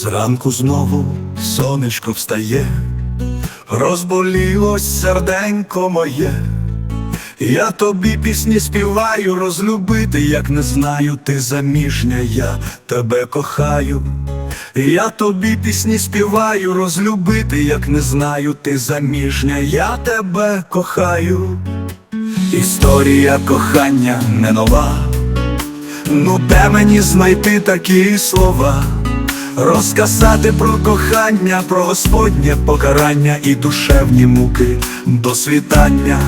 Зранку знову сонечко встає, розболілось серденько моє. Я тобі пісні співаю, розлюбити, як не знаю, ти заміжня, я тебе кохаю. Я тобі пісні співаю, розлюбити, як не знаю, ти заміжня, я тебе кохаю. Історія кохання не нова. Ну де мені знайти такі слова? Розказати про кохання, про Господнє покарання і душевні муки до світання.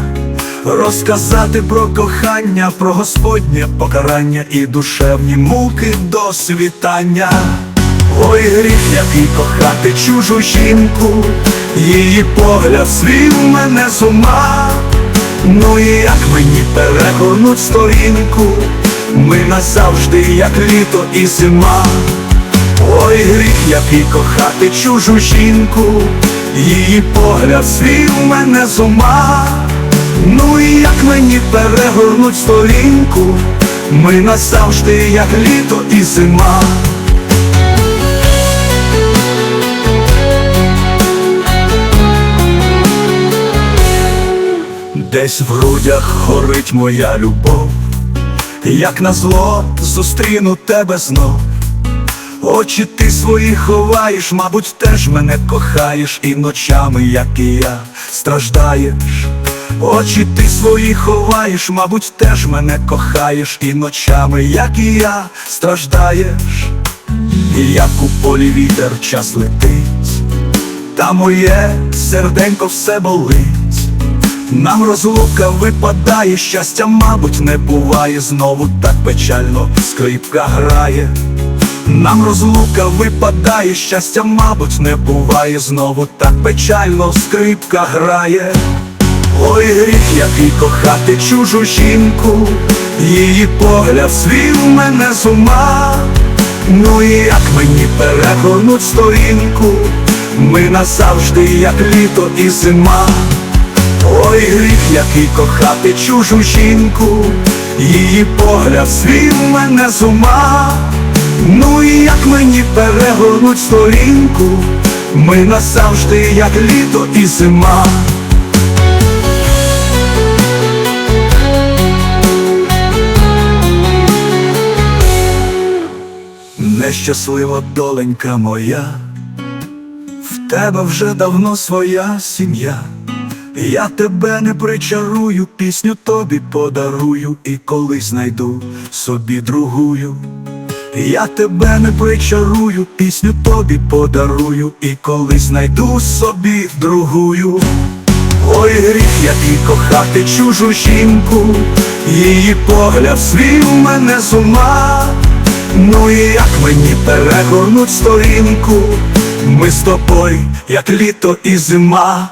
Розказати про кохання, про Господнє покарання і душевні муки до світання. Ой, гріх, який кохати чужу жінку, її погляд свів мене з ума. Ну і як мені перегорнуть сторінку, ми назавжди, як літо і зима. Ой, гріх, який кохати чужу жінку, її погляд свів мене з ума. Ну і як мені перегорнуть сторінку, ми назавжди, як літо і зима. Десь в грудях горить моя любов, як на зло зустріну тебе знов. Очі ти свої ховаєш, мабуть, теж мене кохаєш, і ночами, як і я, страждаєш. Очі ти свої ховаєш, мабуть, теж мене кохаєш, і ночами, як і я, страждаєш. І як у полі вітер час летить, та моє серденько все болить. Нам розлука випадає, щастя, мабуть, не буває, знову так печально скрипка грає. Нам розлука випадає, щастя, мабуть, не буває, знову так печально скрипка грає. Ой, гріх, який кохати чужу жінку, її погляд свів мене з ума. Ну і як мені перегорнуть сторінку, ми назавжди, як літо і зима. Ой, гріх, який кохати чужу жінку, її погляд свів мене з ума. Ну і як мені перегорнуть сторінку, ми назавжди, як літо і зима. Нещаслива доленька моя, в тебе вже давно своя сім'я. Я тебе не причарую, пісню тобі подарую, і коли знайду собі другую. Я тебе не причарую, пісню тобі подарую, і коли знайду собі другую. Ой, гріх, який кохати чужу жінку, її погляд свів мене з ума. Ну і як мені перегорнуть сторінку, ми з тобою, як літо і зима.